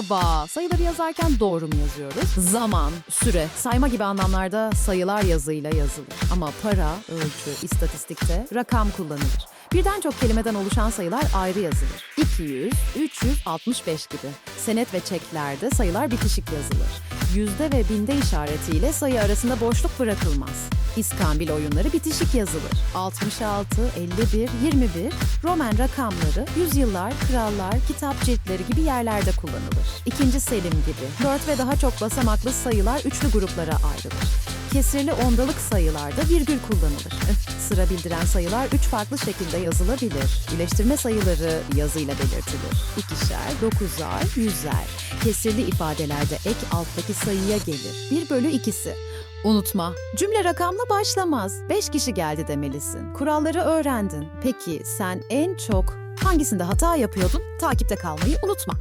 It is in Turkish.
Merhaba. Sayıları yazarken doğru mu yazıyoruz? Zaman, süre, sayma gibi anlamlarda sayılar yazıyla yazılır. Ama para, ölçü, istatistikte rakam kullanılır. Birden çok kelimeden oluşan sayılar ayrı yazılır. 200, 365 gibi. Senet ve çeklerde sayılar bitişik yazılır. Yüzde ve binde işaretiyle sayı arasında boşluk bırakılmaz. İskambil oyunları bitişik yazılır. 66, 51, 21, Roman rakamları, yüzyıllar, krallar, kitap ciltleri gibi yerlerde kullanılır. İkinci Selim gibi. 4 ve daha çok basamaklı sayılar üçlü gruplara ayrılır. Kesirli ondalık sayılarda virgül kullanılır. Sıra bildiren sayılar üç farklı şekilde yazılabilir. Birleştirme sayıları yazıyla belirtilir. İkişer, dokuzar, yüzer. Kesirli ifadelerde ek alttaki sayıya gelir. 1 bölü ikisi. Unutma, cümle rakamla başlamaz. 5 kişi geldi demelisin. Kuralları öğrendin. Peki sen en çok hangisinde hata yapıyordun? Takipte kalmayı unutma.